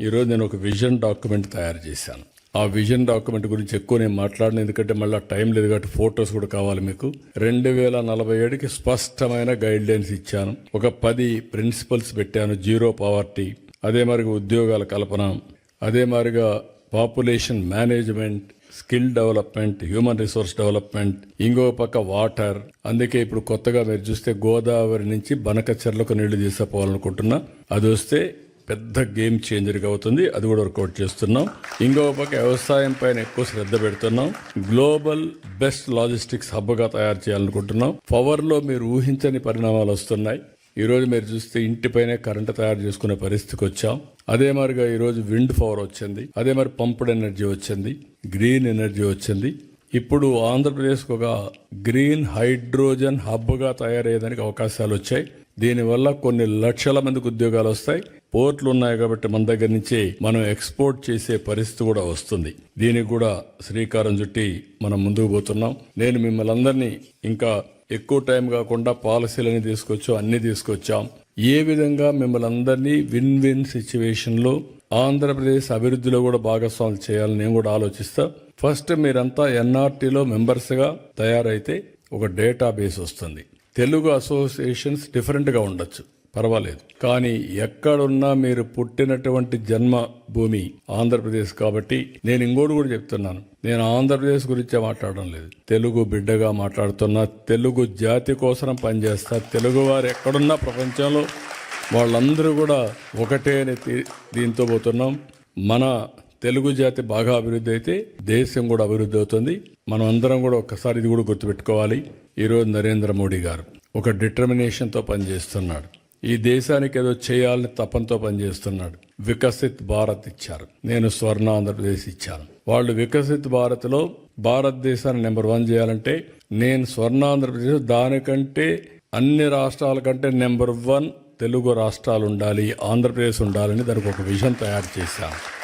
ఈరోజు నేను ఒక విజన్ డాక్యుమెంట్ తయారు చేశాను. ఆ విజన్ డాక్యుమెంట్ గురించి ఎక్కువ నేను మాట్లాడను ఎందుకంటే మళ్ళీ టైం లేదు కాబట్టి ఫొటోస్ కూడా కావాలి మీకు. రెండు వేల నలభై ఏడుకి స్పష్టమైన గైడ్ లైన్స్ ఇచ్చాను. ఒక పది ప్రిన్సిపల్స్ పెట్టాను జీరో పవర్టీ. అదే మరిగా ఉద్యోగాల కల్పన. అదే మాదిరిగా population management skill development human resource development ఇంకో పక్క వాటర్. అందుకే ఇప్పుడు కొత్తగా మీరు చూస్తే గోదావరి నుంచి బనకచెర్లకు నీళ్ళు తీసుకుపోవాలనుకుంటున్నా. అది వస్తే పెద్ద గేమ్ చేంజర్గా అవుతుంది. అది కూడా వర్కౌట్ చేస్తున్నాం. ఇంకో పక్క వ్యవసాయం పైన ఎక్కువ శ్రద్ధ పెడుతున్నాం. గ్లోబల్ బెస్ట్ లాజిస్టిక్స్ హబ్గా తయారు చేయాలనుకుంటున్నాం. పవర్లో మీరు ఊహించని పరిణామాలు వస్తున్నాయి. ఈరోజు మీరు చూస్తే ఇంటిపైనే కరెంట్ తయారు చేసుకునే పరిస్థితికి వచ్చాం. అదే మరిగా ఈరోజు విండ్ పవర్ వచ్చింది. అదే మరి పంప్డ్ ఎనర్జీ వచ్చింది. గ్రీన్ ఎనర్జీ వచ్చింది. ఇప్పుడు ఆంధ్రప్రదేశ్కు ఒక గ్రీన్ హైడ్రోజన్ హబ్గా తయారయ్యేదానికి అవకాశాలు వచ్చాయి. దీనివల్ల కొన్ని లక్షల మందికి ఉద్యోగాలు వస్తాయి. పోర్ట్లు ఉన్నాయి కాబట్టి మన దగ్గర నుంచి మనం ఎక్స్పోర్ట్ చేసే పరిస్థితి కూడా వస్తుంది. దీనికి కూడా శ్రీకారం చుట్టి మనం ముందుకు పోతున్నాం. నేను మిమ్మల్ని అందరినీ ఇంకా ఎక్కువ టైం కాకుండా పాలసీలని తీసుకొచ్చాం అన్ని తీసుకొచ్చాం. ఏ విధంగా మిమ్మల్ని అందరినీ విన్ విన్ సిచ్యువేషన్లో ఆంధ్రప్రదేశ్ అభివృద్ధిలో కూడా భాగస్వాములు చేయాలని నేను కూడా ఆలోచిస్తా. ఫస్ట్ మీరంతా ఎన్ఆర్టీలో మెంబర్స్గా తయారైతే ఒక డేటాబేస్ వస్తుంది. తెలుగు అసోసియేషన్స్ డిఫరెంట్గా ఉండొచ్చు. పర్వాలేదు. కానీ ఎక్కడున్నా మీరు పుట్టినటువంటి జన్మ భూమి ఆంధ్రప్రదేశ్ కాబట్టి నేను ఇంకోటి కూడా చెప్తున్నాను. నేను ఆంధ్రప్రదేశ్ గురించే మాట్లాడడం లేదు. తెలుగు బిడ్డగా మాట్లాడుతున్నా తెలుగు జాతి కోసం పనిచేస్తా తెలుగు వారు ఎక్కడున్నా ప్రపంచంలో వాళ్ళందరూ కూడా ఒకటే అని దీంతో పోతున్నాం. మన తెలుగు జాతి బాగా అభివృద్ధి అయితే దేశం కూడా అభివృద్ధి అవుతుంది. మనం అందరం కూడా ఒక్కసారి ఇది కూడా గుర్తుపెట్టుకోవాలి. ఈరోజు నరేంద్ర మోడీ గారు ఒక డిటర్మినేషన్తో పనిచేస్తున్నాడు. ఈ దేశానికి ఏదో చేయాలని తపంతో పనిచేస్తున్నాడు. వికసిత్ భారత్ ఇచ్చారు. నేను స్వర్ణ ఆంధ్రప్రదేశ్ ఇచ్చాను. వాళ్ళు వికసిత్ భారత్లో భారతదేశాన్ని నెంబర్ వన్ చేయాలంటే నేను స్వర్ణ ఆంధ్రప్రదేశ్ దానికంటే అన్ని రాష్ట్రాల కంటే నెంబర్ వన్ తెలుగు రాష్ట్రాలు ఉండాలి ఆంధ్రప్రదేశ్ ఉండాలని దానికి ఒక విజన్ తయారు చేశాను.